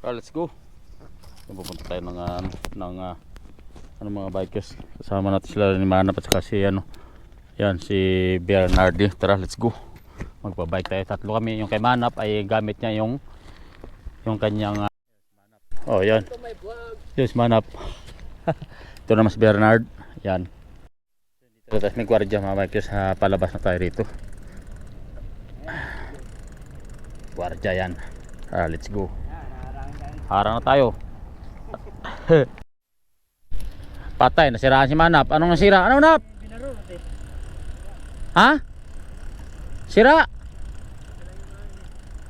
Tara, let's go. Pupunta tayo ng, ah, ng ah, ano mga bikers. Kasama natin sila ni Manap at saka si ano. Yan, si Bernardi. Tara, let's go. Magbabike tayo. Tatlo kami. Yung kay Manap ay gamit niya yung yung kanyang ah, Oh, yan. Yes, Manap. Ito naman si Bernard. Yan. Dito tapos may gwardiya mga bikers. ah, palabas na tayo rito. Gwardiya yan. Tara, let's go. Harang na tayo. Patay, nasiraan si Manap. Anong nasira? Anong nap? Ha? Sira?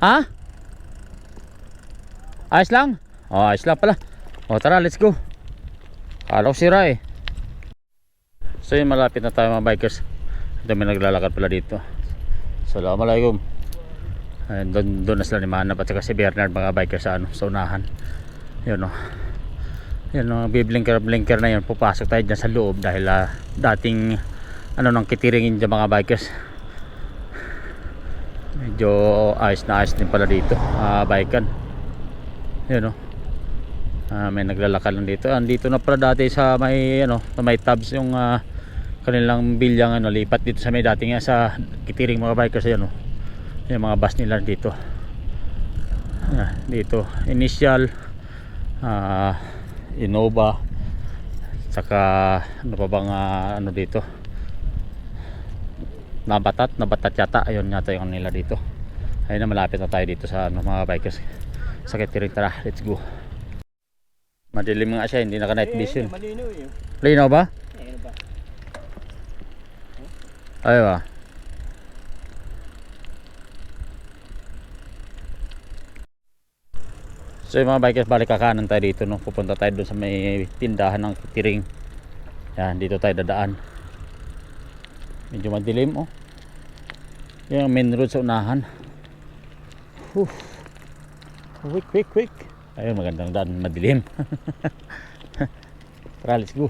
Ha? Ayos lang? Oh, ayos lang pala. O tara, let's go. Kala ko sira eh. So yun, malapit na tayo mga bikers. May naglalakad pala dito. Assalamualaikum. Ayun, doon, doon na sila ni Manap at saka si Bernard mga bikers sa, ano, sa unahan. Yun o. Yun o, biblinker blinker na yun. Pupasok tayo dyan sa loob dahil ah, dating ano nang kitiringin dyan mga bikers. Medyo ayos na ayos din pala dito. Ah, bikan. Yun o. Ah, may naglalakad lang dito. Andito na pala dati sa may ano, sa may tabs yung ah, kanilang bilyang ano, lipat dito sa may dating sa kitiring mga bikers yan o. Yung mga bus nila dito. Ah, dito initial ah Innova saka ano pa bang ah, ano dito nabatat nabatat yata ayun yata yung nila dito ayun na malapit na tayo dito sa ano, mga bikers sa catering tara let's go madilim nga siya hindi naka night vision Malinaw yun. linaw ba? Ayun ba? ay ba So yung mga bikers balik kakanan tayo dito no. Pupunta tayo doon sa may tindahan ng kitiring. Yan, dito tayo dadaan. Medyo madilim oh. Yung main road sa unahan. Whew. Quick, quick, quick. Ayun, magandang daan, madilim. Tara, let's go.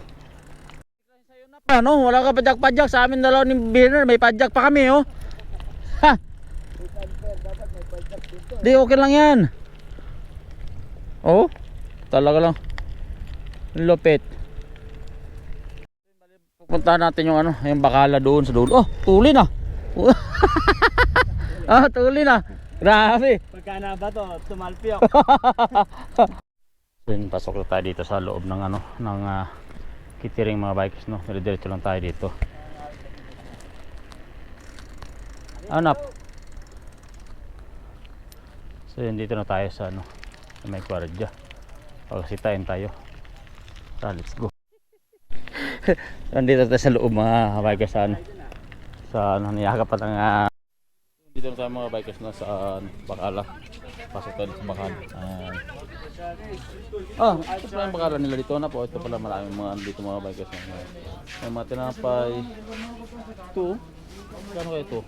Ano, wala ka padyak-padyak sa amin dalaw ni Birner, may padyak pa kami oh. Ha? Di okay lang yan. Oh, talaga lang. Lupit. Pupuntahan natin yung ano, yung bakala doon sa dulo. Oh, tuli na. ah, tuli na. Grabe. Pagka na ba to, tumalpi ako. Then pasok na tayo dito sa loob ng ano, ng ah, kitiring mga bikes no. Dire-diretso lang tayo dito. Anap. So yun dito na tayo sa ano, may kwardiya. Pagsitayin tayo. Tara, let's go. Nandito tayo sa loob mga bikers sa ano, sa ano, niyakap pa ng ah, dito na tayo mga bikers na sa ano, Bacala. Pasok tayo sa Bacala. Ayan. Ah, ito pala yung bakalan nila dito na po. Ito pala maraming mga ano dito mga bikers. May mga tinapay. Ito. Kano kaya ito?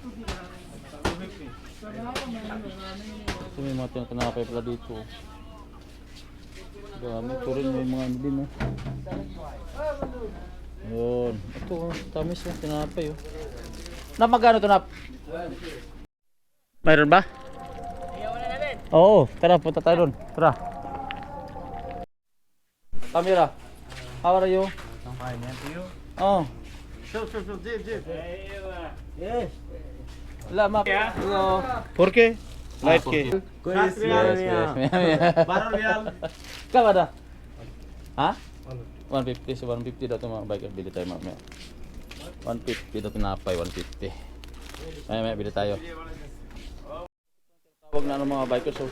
Ito may mga tinapay pala dito. Dami. Ito rin may mga ano din. Oh. Yun. Ito. oh, Tamis yung tinapay. Oh. Nap, magkano ito nap? Mayroon ba? Oo, tara punta tayo doon. Tara. Camera. How are you? I'm fine, and you? Oh. Show, show, show, Jib, Jib. Yes. Wala map. Yeah. Hello. ¿Por qué? Light key. Yes, Yes, yes. yes. Baro real. Kama da? Ha? 150 so 150 daw itong mga bike bili tayo mamaya 150 daw tinapay 150 mamaya mamaya bili tayo. Tawag na ano mga bikers so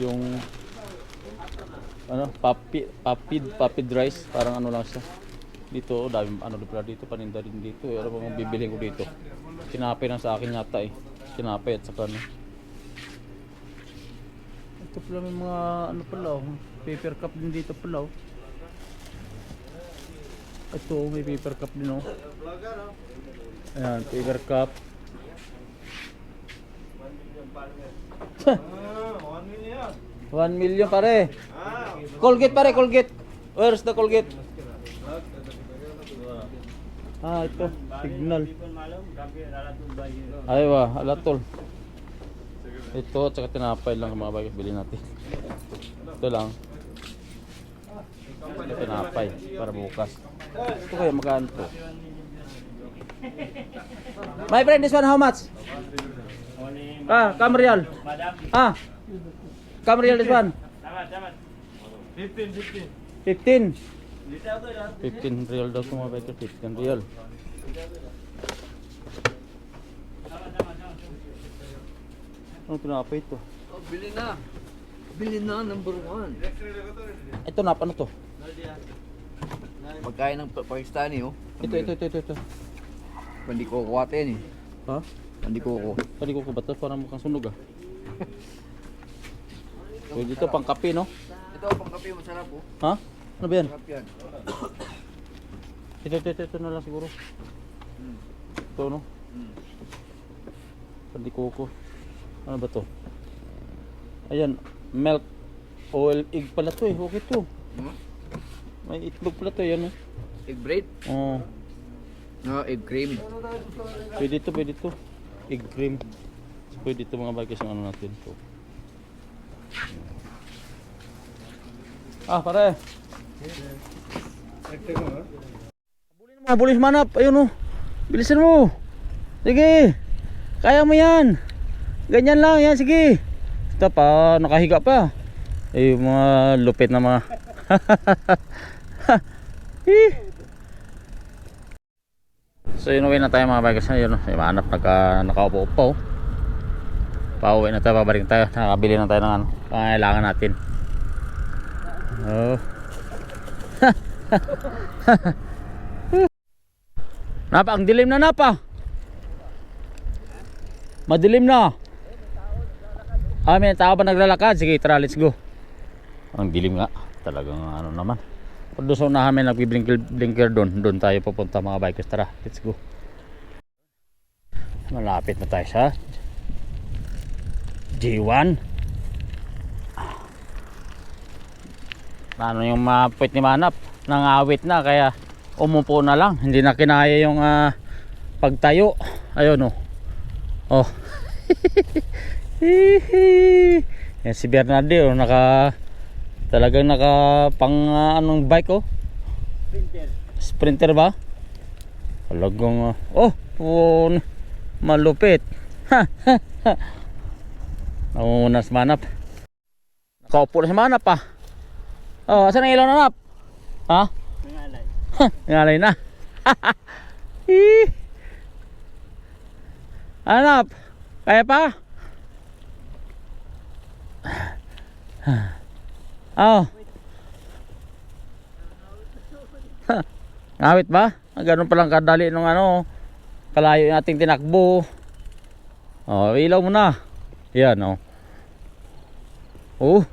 yung ano papi papid papid rice parang ano lang siya. Dito oh, dami ano pala dito paninda din dito eh. ano ba mga bibiliin ko dito. Tinapay lang sa akin yata eh. Tinapay at saka ano ito pala may mga ano pala oh paper cup din dito pala oh ito may paper cup din oh. Ayan paper cup. 1 million pare. Colgate pare Colgate. Where's the Colgate? Ah ito signal. Aywa alatol Ito at saka tinapay lang mga bagay bilhin natin. Ito lang. Ito tinapay para bukas. Ito kaya magkano to? My friend, this one how much? Ah, Camrial. Madam. Ah. Camrial this one. Tamat, tamat. 15, 15. 15. Dito ako lang. 15 real daw mga bagay. 15 real. Ano tinapay ito? Oh, bili na. Bili na, number one. Ito na, ano to? Pagkain ng Pa- Pakistani, oh. Ito, ito, ito, ito. ito. Pandi ko kuwatin, eh. Ha? Pandi ko ko. Pwede ko ba ito? Parang mukhang sunog ah. Pwede ito pang kape no? Ito, pang kape, masarap, oh. Ha? Ano ba yan? Masarap yan. Ito, ito, ito, ito na lang siguro. Ito no? Mm. Pandi koko. Ano ba to? Ayan, milk oil egg pala to eh. Okay to. Hmm? May itlog pala to yan eh. Egg bread? Oh, No, egg cream. pwede to, pwede to. Egg cream. Pwede to mga bagay sa ano natin to. Ah, pare. Bulin mo, bulis manap. Ayun oh. Bilisan mo. Sige. Kaya mo yan. Ganyan lang yan, sige. Ito pa, nakahiga pa. Eh, mga lupit na mga. So yun uwi na tayo mga bagas yun oh. yung hanap naka, nakaupo-upo oh. pauwi na tayo babalik tayo nakabili na tayo ng ano pangailangan natin oh Napa, ang dilim na napa. Madilim na. Ah, may tao pa naglalakad. Sige, tara, let's go. Ang dilim nga. Talagang ano naman. Pag doon sa unahan may nagbiblinker blinker doon. Doon tayo pupunta mga bikers. Tara, let's go. Malapit na tayo sa J1. Ano yung mapwit ni Manap? Nangawit na kaya umupo na lang. Hindi na kinaya yung ah, pagtayo. Ayun oh. Oh. Hihi. Yan si Bernardo oh, naka talagang naka pang ah, anong bike oh. Printer. Sprinter ba? Talagang ah, oh, oh malupit. Ha, ha, ha. Nangunguna si Manap. Nakaupo na si Manap ah. Oh, asan ang ilaw na Manap? Ha? Nangalay. Ngalay na. Ih. Anap. Kaya pa? Oh. Ngawit ba? Ah, Ganun palang kadali nung ano. Kalayo yung ating tinakbo. Oh, ilaw mo na. Yan oh. Oh,